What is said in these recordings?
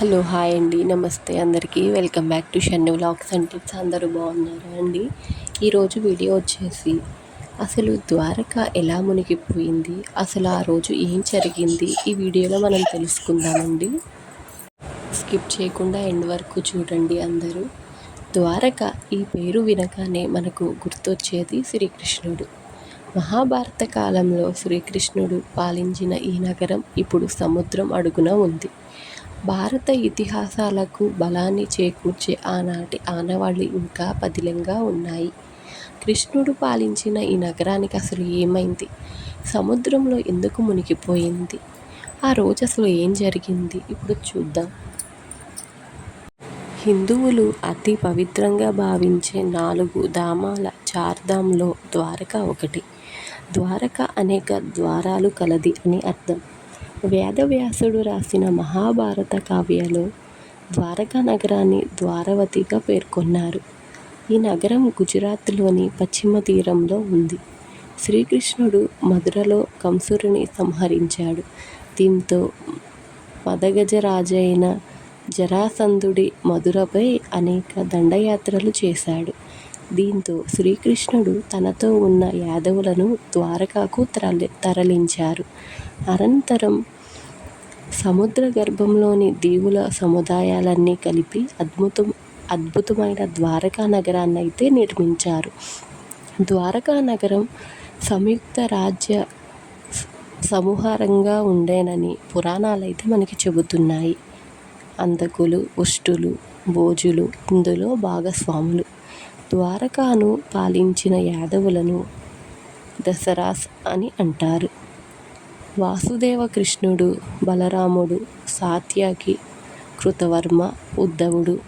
Hello hi అండి. నమస్తే అందరికీ. Welcome back to Shannu vlogs and tips. అందరూ బాగున్నారా అండి? ఈరోజు వీడియో వచ్చేసి అసలు ద్వారక ఎలా మునిగిపోయింది? అసలు ఆ రోజు ఏం జరిగింది? ఈ వీడియోలో మనం తెలుసుకుందామండి. స్కిప్ చేయకుండా ఎండ్ వరకు చూడండి అందరూ. ద్వారక ఈ పేరు వినగానే మనకు గుర్తొచ్చేది శ్రీకృష్ణుడు. మహాభారత కాలంలో శ్రీకృష్ణుడు పాలించిన ఈ నగరం ఇప్పుడు సముద్రం అడుగున ఉంది. భారత ఇతిహాసాలకు బలాన్ని చేకూర్చే ఆనాటి ఆనవాళ్ళు ఇంకా పదిలంగా ఉన్నాయి. కృష్ణుడు పాలించిన ఈ నగరానికి అసలు ఏమైంది? సముద్రంలో ఎందుకు మునిగిపోయింది? ఆ రోజు అసలు ఏం జరిగింది? ఇప్పుడు చూద్దాం. హిందువులు అతి పవిత్రంగా భావించే నాలుగు ధామాల చార్ధాంలో ద్వారక ఒకటి. ద్వారక అనేక ద్వారాలు కలది అని అర్థం. వేదవ్యాసుడు రాసిన మహాభారత కావ్యలో ద్వారకా నగరాన్ని ద్వారవతిగా పేర్కొన్నారు. ఈ నగరం గుజరాత్లోని పశ్చిమ తీరంలో ఉంది. శ్రీకృష్ణుడు మధురలో కంసురుని సంహరించాడు. దీంతో మదగజరాజైన జరాసంధుడి మధురపై అనేక దండయాత్రలు చేశాడు. దీంతో శ్రీకృష్ణుడు తనతో ఉన్న యాదవులను ద్వారకాకు తరలి తరలించారు. అనంతరం సముద్ర గర్భంలోని దీవుల సముదాయాలన్నీ కలిపి అద్భుతం అద్భుతమైన ద్వారకా నగరాన్ని అయితే నిర్మించారు. ద్వారకా నగరం సంయుక్త రాజ్య సమూహారంగా ఉండేనని పురాణాలు అయితే మనకి చెబుతున్నాయి. అంధకులు ఉష్టులు భోజులు ఇందులో భాగస్వాములు. ద్వారకాను పాలించిన యాదవులను దసరాస్ అని అంటారు. వాసుదేవ కృష్ణుడు బలరాముడు సాత్యకి కృతవర్మ ఉద్ధవుడు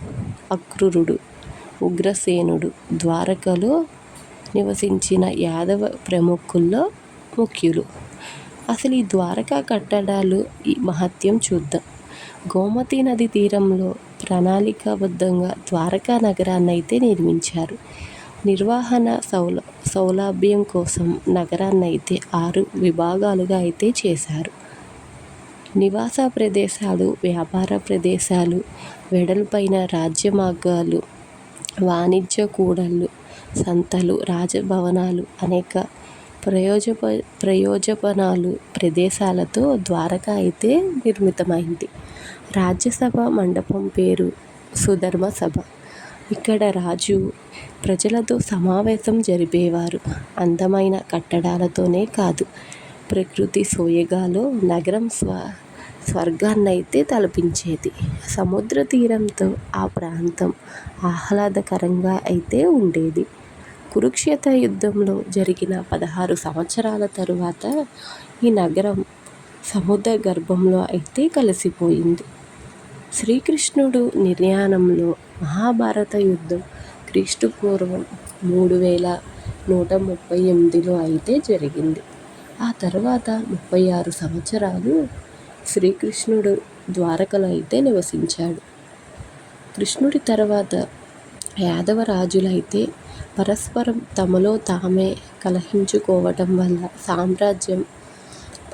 అక్రూరుడు ఉగ్రసేనుడు ద్వారకలో నివసించిన యాదవ ప్రముఖుల్లో ముఖ్యులు. అసలు ఈ ద్వారకా కట్టడాలు ఈ మహత్యం చూద్దాం. గోమతి నది తీరంలో ప్రణాళికాబద్ధంగా ద్వారకా నగరాన్ని అయితే నిర్మించారు. నిర్వహణ సౌల సౌలభ్యం కోసం నగరాన్ని అయితే ఆరు విభాగాలుగా అయితే చేశారు. నివాస ప్రదేశాలు వ్యాపార ప్రదేశాలు వెడల్పైన రాజ్య మార్గాలు వాణిజ్య కూడళ్ళు సంతలు రాజభవనాలు అనేక ప్రయోజప ప్రయోజపనాలు ప్రదేశాలతో ద్వారక అయితే నిర్మితమైంది. రాజ్యసభ మండపం పేరు సుధర్మ సభ. ఇక్కడ రాజు ప్రజలతో సమావేశం జరిపేవారు. అందమైన కట్టడాలతోనే కాదు ప్రకృతి సోయగాలో నగరం స్వ స్వర్గాన్నైతే తలపించేది. సముద్ర తీరంతో ఆ ప్రాంతం ఆహ్లాదకరంగా అయితే ఉండేది. కురుక్షేత్ర యుద్ధంలో జరిగిన పదహారు సంవత్సరాల తరువాత ఈ నగరం సముద్ర గర్భంలో అయితే కలిసిపోయింది. శ్రీకృష్ణుడు నిర్యాణంలో మహాభారత యుద్ధం క్రీస్తు పూర్వం మూడు వేల నూట ముప్పై ఎనిమిదిలో అయితే జరిగింది. ఆ తర్వాత ముప్పై ఆరు సంవత్సరాలు శ్రీకృష్ణుడు ద్వారకలో అయితే నివసించాడు. కృష్ణుడి తర్వాత యాదవ రాజులైతే పరస్పరం తమలో తామే కలహించుకోవటం వల్ల సామ్రాజ్యం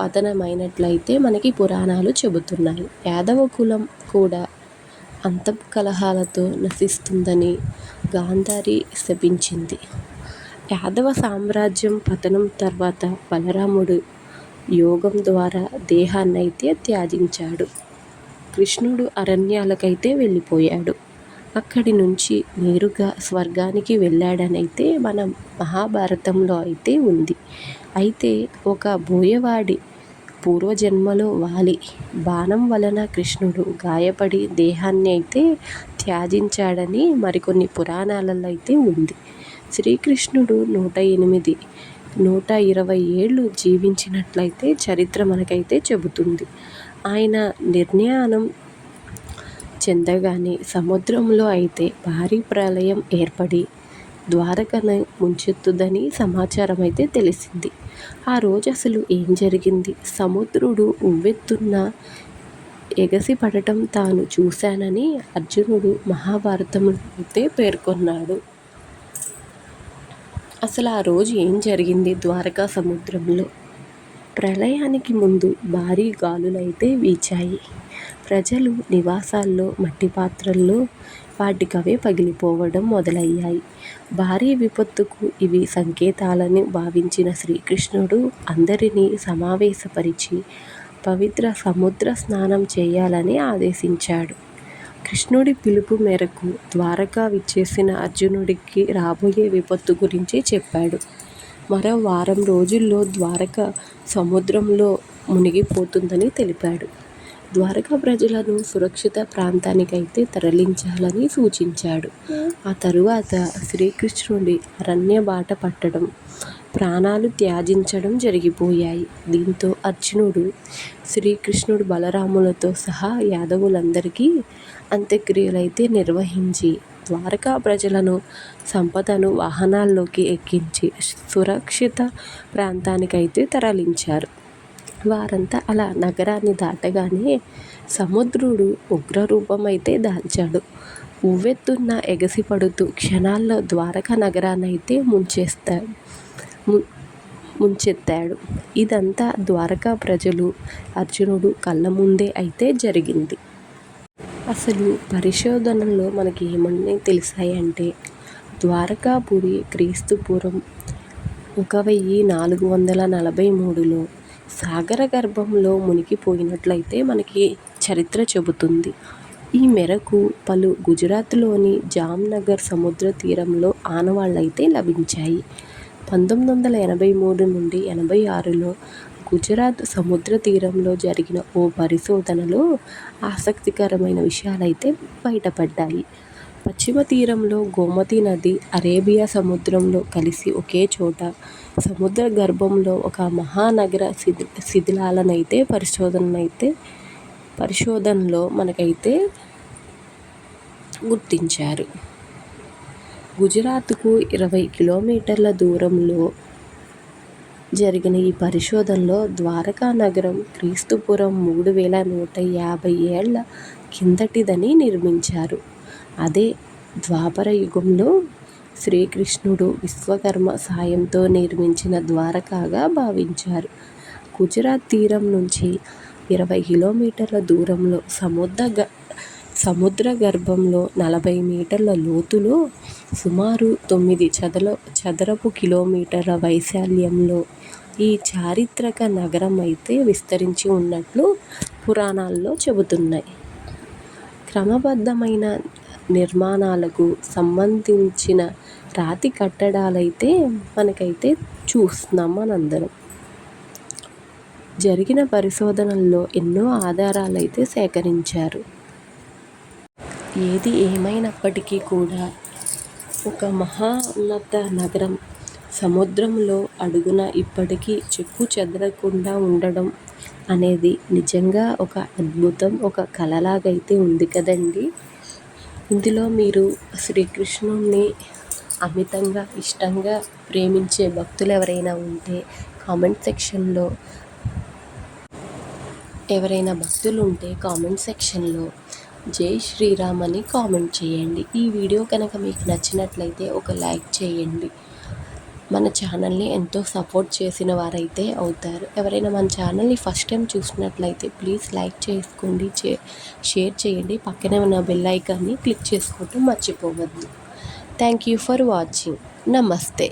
పతనమైనట్లయితే మనకి పురాణాలు చెబుతున్నాయి. యాదవ కులం కూడా అంతఃకలహాలతో నశిస్తుందని గాంధారి శపించింది. యాదవ సామ్రాజ్యం పతనం తర్వాత బలరాముడు యోగం ద్వారా దేహాన్నైతే త్యాజించాడు. కృష్ణుడు అరణ్యాలకైతే వెళ్ళిపోయాడు. అక్కడి నుంచి నేరుగా స్వర్గానికి వెళ్ళాడనైతే మన మహాభారతంలో అయితే ఉంది. అయితే ఒక బోయవాడి పూర్వజన్మలో వాలి. బాణం వలన కృష్ణుడు గాయపడి దేహాన్ని అయితే త్యాజించాడని మరికొన్ని పురాణాలలో అయితే ఉంది. శ్రీకృష్ణుడు నూట ఎనిమిది నూట ఇరవై ఏళ్ళు జీవించినట్లయితే చరిత్ర మనకైతే చెబుతుంది. ఆయన నిర్ణయానం చెందగానే సముద్రంలో అయితే భారీ ప్రళయం ఏర్పడి ద్వారకను ముంచెత్తుదని సమాచారం అయితే తెలిసింది. ఆ రోజు అసలు ఏం జరిగింది? సముద్రుడు ఉవ్వెత్తున్న ఎగసి పడటం తాను చూశానని అర్జునుడు మహాభారతంలో అయితే పేర్కొన్నాడు. అసలు ఆ రోజు ఏం జరిగింది ద్వారకా సముద్రంలో? ప్రళయానికి ముందు భారీ గాలులైతే వీచాయి. ప్రజలు నివాసాల్లో మట్టి పాత్రల్లో వాటికవే పగిలిపోవడం మొదలయ్యాయి. భారీ విపత్తుకు ఇవి సంకేతాలని భావించిన శ్రీకృష్ణుడు అందరినీ సమావేశపరిచి పవిత్ర సముద్ర స్నానం చేయాలని ఆదేశించాడు. కృష్ణుడి పిలుపు మేరకు ద్వారకా విచ్చేసిన అర్జునుడికి రాబోయే విపత్తు గురించి చెప్పాడు. మరో వారం రోజుల్లో ద్వారక సముద్రంలో మునిగిపోతుందని తెలిపాడు. ద్వారకా ప్రజలను సురక్షిత ప్రాంతానికైతే తరలించాలని సూచించాడు. ఆ తరువాత శ్రీకృష్ణుడి అరణ్య బాట పట్టడం, ప్రాణాలు త్యాజించడం జరిగిపోయాయి. దీంతో అర్జునుడు శ్రీకృష్ణుడు బలరాములతో సహా యాదవులందరికీ అంత్యక్రియలైతే నిర్వహించి ద్వారకా ప్రజలను, సంపదను వాహనాల్లోకి ఎక్కించి సురక్షిత ప్రాంతానికైతే తరలించారు. వారంతా అలా నగరాన్ని దాటగానే సముద్రుడు ఉగ్రరూపమైతే దాల్చాడు. ఉవ్వెత్తున ఎగసిపడుతూ క్షణాల్లో ద్వారకా నగరాన్నైతే ముంచేస్తాడు ముంచెత్తాడు. ఇదంతా ద్వారకా ప్రజలు, అర్జునుడు కళ్ళ ముందే అయితే జరిగింది. అసలు పరిశోధనల్లో మనకి ఏమన్నీ తెలిసాయంటే ద్వారకాపురి క్రీస్తుపురం ఒక వెయ్యి నాలుగు వందల నలభై మూడులో సాగర గర్భంలో మునిగిపోయినట్లయితే మనకి చరిత్ర చెబుతుంది. ఈ మేరకు పలు గుజరాత్లోని జామ్నగర్ సముద్ర తీరంలో ఆనవాళ్ళైతే లభించాయి. పంతొమ్మిది వందల ఎనభై మూడు నుండి ఎనభై ఆరులో గుజరాత్ సముద్ర తీరంలో జరిగిన ఓ పరిశోధనలో ఆసక్తికరమైన విషయాలైతే బయటపడ్డాయి. పశ్చిమ తీరంలో గోమతి నది, అరేబియా సముద్రంలో కలిసి ఒకే చోట సముద్ర గర్భంలో ఒక మహానగర శిథి శిథిలాలనైతే పరిశోధనైతే పరిశోధనలో మనకైతే గుర్తించారు. గుజరాత్కు ఇరవై కిలోమీటర్ల దూరంలో జరిగిన ఈ పరిశోధనలో ద్వారకా నగరం క్రీస్తుపురం మూడు వేల నూట యాభై ఏళ్ళ కిందటిదని నిర్మించారు. అదే ద్వాపర యుగంలో శ్రీకృష్ణుడు విశ్వకర్మ సాయంతో నిర్మించిన ద్వారకాగా భావించారు. గుజరాత్ తీరం నుంచి ఇరవై కిలోమీటర్ల దూరంలో సముద్ర సముద్ర గర్భంలో నలభై మీటర్ల లోతులో సుమారు తొమ్మిది చదరపు కిలోమీటర్ల వైశాల్యంలో ఈ చారిత్రక నగరం అయితే విస్తరించి ఉన్నట్లు పురాణాల్లో చెబుతున్నాయి. క్రమబద్ధమైన నిర్మాణాలకు సంబంధించిన రాతి కట్టడాలైతే మనకైతే చూస్తున్నాం మనందరం. జరిగిన పరిశోధనల్లో ఎన్నో ఆధారాలైతే సేకరించారు. ఏది ఏమైనప్పటికీ కూడా ఒక మహా ఉన్నత నగరం సముద్రంలో అడుగున ఇప్పటికీ చెక్కు చెదరకుండా ఉండడం అనేది నిజంగా ఒక అద్భుతం, ఒక కలలాగైతే ఉంది కదండీ. ఇందులో మీరు శ్రీకృష్ణుణ్ణి అమితంగా ఇష్టంగా ప్రేమించే భక్తులు ఎవరైనా ఉంటే కామెంట్ సెక్షన్లో ఎవరైనా భక్తులు ఉంటే కామెంట్ సెక్షన్లో జై శ్రీరామ్ అని కామెంట్ చేయండి. ఈ వీడియో కనుక మీకు నచ్చినట్లయితే ఒక లైక్ చేయండి. మన ఛానల్ని ఎంతో సపోర్ట్ చేసిన వారైతే అవుతారు. ఎవరైనా మన ఛానల్ని ఫస్ట్ టైం చూసినట్లయితే ప్లీజ్ లైక్ చేసుకోండి, షేర్ చేయండి. పక్కనే ఉన్న బెల్ ఐకాన్ని క్లిక్ చేసుకోవటం మర్చిపోవద్దు. Thank you for watching. నమస్తే